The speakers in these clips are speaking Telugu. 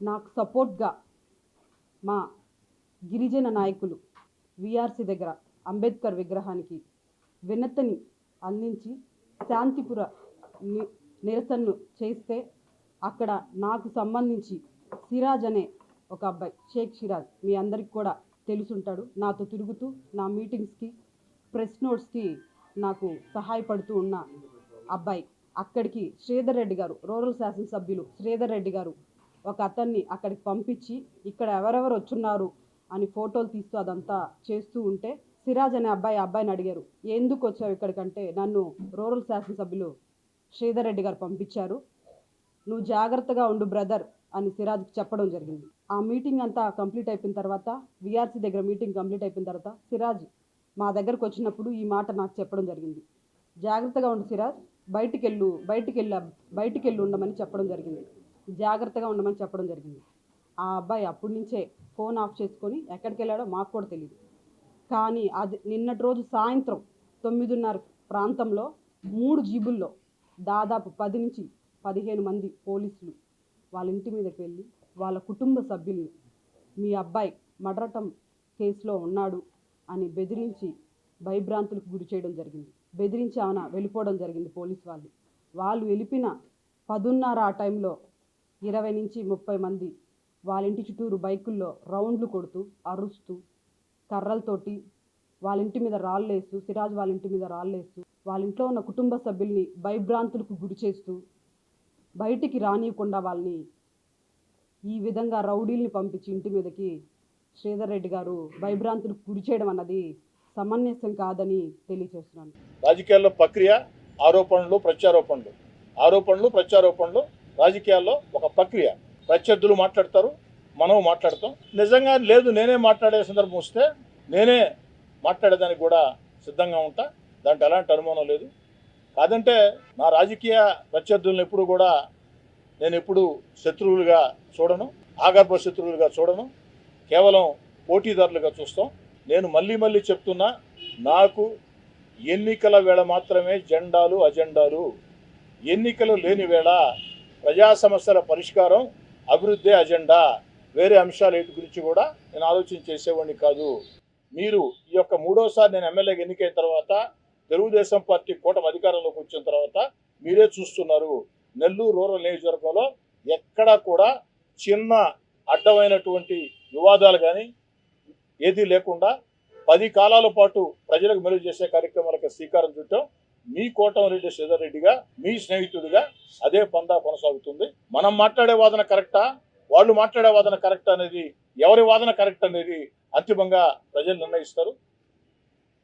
నాకు సపోర్ట్గా మా గిరిజన నాయకులు విఆర్సి దగ్గర అంబేద్కర్ విగ్రహానికి వినతని అందించి శాంతిపుర నిరసనను చేస్తే అక్కడ నాకు సంబంధించి సిరాజ్ అనే ఒక అబ్బాయి షేక్ సిరాజ్ మీ అందరికి కూడా తెలుసుంటాడు. నాతో తిరుగుతూ నా మీటింగ్స్కి ప్రెస్ నోట్స్కి నాకు సహాయపడుతూ ఉన్న అబ్బాయి అక్కడికి శ్రీధర్ రెడ్డి గారు రూరల్ శాసనసభ్యులు శ్రీధర్ రెడ్డి గారు ఒక అతన్ని అక్కడికి పంపించి ఇక్కడ ఎవరెవరు వచ్చున్నారు? అని ఫోటోలు తీస్తూ అదంతా చేస్తూ ఉంటే సిరాజ్ అనే అబ్బాయి ఆ అబ్బాయిని అడిగారు. ఎందుకు వచ్చావు ఇక్కడికంటే నన్ను రూరల్ శాసనసభ్యులు శ్రీధర్ రెడ్డి గారు పంపించారు. నువ్వు జాగ్రత్తగా ఉండు బ్రదర్ అని సిరాజ్కి చెప్పడం జరిగింది. ఆ మీటింగ్ అంతా కంప్లీట్ అయిపోయిన తర్వాత విఆర్సీ దగ్గర మీటింగ్ కంప్లీట్ అయిపోయిన తర్వాత సిరాజ్ మా దగ్గరకు వచ్చినప్పుడు ఈ మాట నాకు చెప్పడం జరిగింది. జాగ్రత్తగా ఉండు సిరాజ్ బయటికి వెళ్ళు బయటికి వెళ్ళ బయటికి వెళ్ళి ఉండమని చెప్పడం జరిగింది. జాగ్రత్తగా ఉండమని చెప్పడం జరిగింది. ఆ అబ్బాయి అప్పటి నుంచే ఫోన్ ఆఫ్ చేసుకొని ఎక్కడికి వెళ్ళాడో మాకు కూడా తెలియదు కానీ అది నిన్నటి రోజు సాయంత్రం తొమ్మిదిన్నర ప్రాంతంలో మూడు జీబుల్లో దాదాపు పది నుంచి పదిహేను మంది పోలీసులు వాళ్ళ ఇంటి మీదకి వెళ్ళి వాళ్ళ కుటుంబ సభ్యుల్ని మీ అబ్బాయి మడరటం కేసులో ఉన్నాడు అని బెదిరించి భయభ్రాంతులకు గురి చేయడం జరిగింది. బెదిరించి ఆమెన వెళ్ళిపోవడం జరిగింది పోలీస్ వాళ్ళు వాళ్ళు వెళ్ళిపిన పదున్నర ఆ టైంలో ఇరవై నుంచి ముప్పై మంది వాళ్ళ ఇంటి చుట్టూరు బైకుల్లో రౌండ్లు కొడుతూ అరుస్తూ కర్రలతోటి వాళ్ళ ఇంటి మీద రాళ్ళేస్తూ సిరాజ్ వాళ్ళ ఇంటి మీద రాళ్ళేస్తూ వాళ్ళ ఇంట్లో ఉన్న కుటుంబ సభ్యుల్ని భయభ్రాంతులకు గురి చేస్తూ బయటికి రానియకుండా వాళ్ళని ఈ విధంగా రౌడీల్ని పంపించి ఇంటి మీదకి శ్రీధర్ రెడ్డి గారు భయభ్రాంతులకు గురి చేయడం అన్నది సమన్యాసం కాదని తెలియజేస్తున్నాను రాజకీయాల్లో ప్రక్రియ ఆరోపణలు ప్రత్యారోపణలు. ఆరోపణలు ప్రత్యారోపణలు రాజకీయాల్లో ఒక ప్రక్రియ. ప్రత్యర్థులు మాట్లాడతారు మనం మాట్లాడతాం. నిజంగా లేదు నేనే మాట్లాడే సందర్భం వస్తే నేనే మాట్లాడేదానికి కూడా సిద్ధంగా ఉంటా. దాంట్లో ఎలాంటి అనుమానం లేదు. కాదంటే నా రాజకీయ ప్రత్యర్థులను ఎప్పుడు కూడా నేను ఎప్పుడు శత్రువులుగా చూడను. ఆగర్భ శత్రువులుగా చూడను. కేవలం పోటీదారులుగా చూస్తాం. నేను మళ్ళీ మళ్ళీ చెప్తున్నా నాకు ఎన్నికల వేళ మాత్రమే జెండాలు అజెండాలు. ఎన్నికలు లేని వేళ ప్రజా సమస్యల పరిష్కారం అభివృద్ధి అజెండా వేరే అంశాలు వీటి గురించి కూడా నేను ఆలోచన చేసేవాడిని కాదు. మీరు ఈ యొక్క మూడోసారి నేను ఎమ్మెల్యేగా ఎన్నికైన తర్వాత తెలుగుదేశం పార్టీ కూటమి అధికారంలోకి వచ్చిన తర్వాత మీరే చూస్తున్నారు. నెల్లూరు రూరల్ నియోజకవర్గంలో ఎక్కడా కూడా చిన్న అడ్డమైనటువంటి వివాదాలు కానీ ఏదీ లేకుండా పది కాలాల పాటు ప్రజలకు మెరుగు చేసే కార్యక్రమాలకు శ్రీకారం చుట్టాం. మీ కోటమిరెడ్డి శ్రీధర్ రెడ్డిగా మీ స్నేహితుడిగా అదే పందా కొనసాగుతుంది. మనం మాట్లాడే వాదన కరెక్టా? వాళ్ళు మాట్లాడే వాదన కరెక్ట్ అనేది ఎవరి వాదన కరెక్ట్ అనేది అంతిమంగా ప్రజలు నిర్ణయిస్తారు.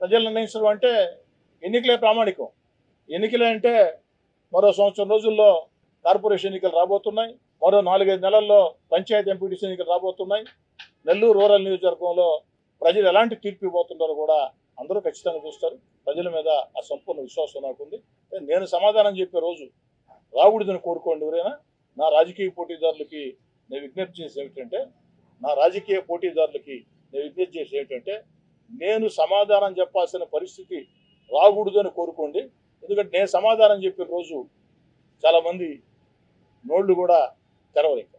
ప్రజలు నిర్ణయించడం అంటే ఎన్నికలే ప్రామాణికం. ఎన్నికలే అంటే మరో సంవత్సరం రోజుల్లో కార్పొరేషన్ ఎన్నికలు రాబోతున్నాయి. మరో నాలుగైదు నెలల్లో పంచాయతీ ఎంపీటీసీ ఎన్నికలు రాబోతున్నాయి. నెల్లూరు రూరల్ నియోజకవర్గంలో ప్రజలు ఎలాంటి తీర్పు ఇవ్వబోతున్నారో కూడా అందరూ ఖచ్చితంగా చూస్తారు. ప్రజల మీద ఆ సంపూర్ణ విశ్వాసం నాకుంది. నేను సమాధానం చెప్పే రోజు రాకూడదని కోరుకోండి ఎవరైనా. నా రాజకీయ పోటీదారులకి నేను విజ్ఞప్తి చేసి ఏమిటంటే నా రాజకీయ పోటీదారులకి నేను విజ్ఞప్తి చేసి ఏమిటంటే నేను సమాధానం చెప్పాల్సిన పరిస్థితి రాకూడదని కోరుకోండి. ఎందుకంటే నేను సమాధానం చెప్పిన రోజు చాలామంది నోళ్ళు కూడా తెరవలేక